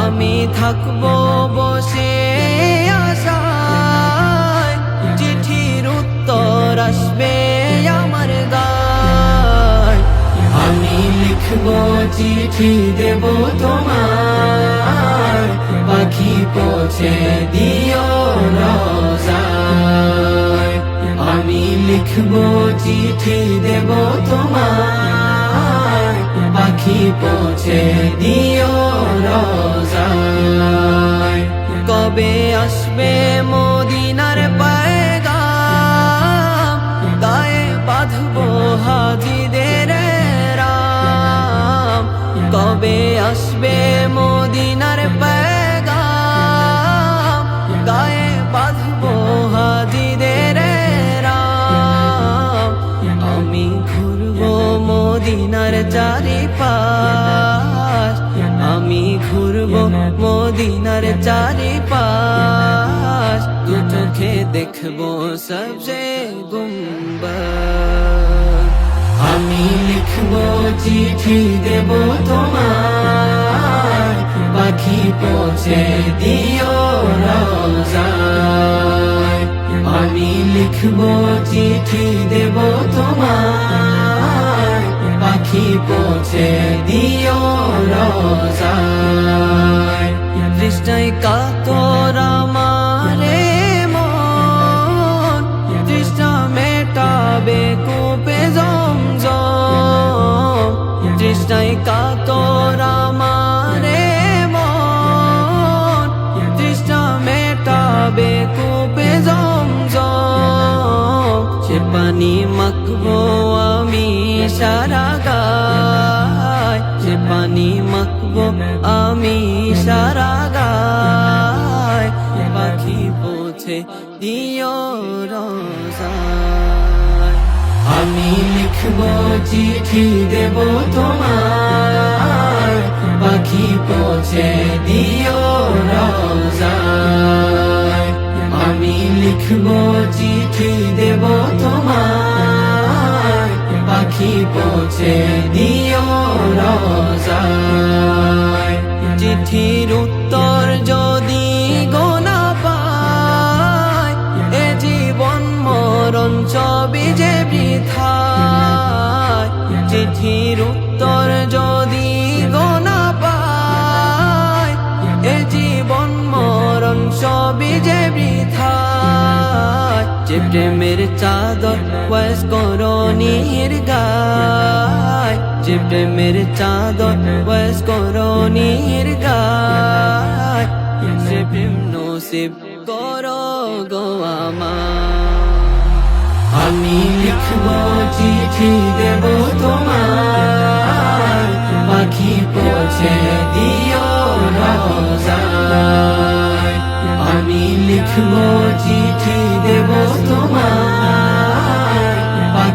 আমি থাকব বসে আশায়। চিঠির উত্তর আসবে আমার গায়। আমি লিখব চিঠি, দেব তোমার পাখি পৌঁছে দিও রোজায়। আমি লিখব চিঠি, দেব তোমার পাখি পৌঁছে দিও কবে আসবে মদিনার পায়গাম? বাঁধবো হাজিদের রাম। কবে আসবে মদিনার পায়গাম? চারিপাশ আমি ঘুরবো মদিনার চারিপাশ। দু চোখে দেখব সবসে গুম্বদ আমি লিখব চিঠি দেব তোমার পাখি পৌঁছে দিও রোজায় আমি লিখব চিঠি দেব তোমার পাখি পৌঁছে দিও রোজায়। তৃষ্ণায় কাতর আমারে মন তৃষ্ণা মেটাবে কূপে জমজম তৃষ্ণায় কাতর সারা গায় সে পানি মাখবো আমি সারা গায়। পাখি পৌঁছে দিও আমি লিখব চিঠি দেব তোমার পাখি পৌঁছে দিও রোজায়। আমি লিখব চিঠি দেব পাখি পৌঁছে দিও রোজায়। চিঠির উত্তর যদি গোনা পায়, এ জীবন মরণ ছবি যে বৃথা চিঠির উত্তর যদি যে প্রেমের চাদর বয়স করণীর গায় যে প্রেমের চাদর বয়স করণীর গায় সে প্রেম নসিব করো গো আমি লিখব চিঠি দেব তোমার পাখি পৌঁছে দিও রোজায় আমি লিখব চিঠি দেব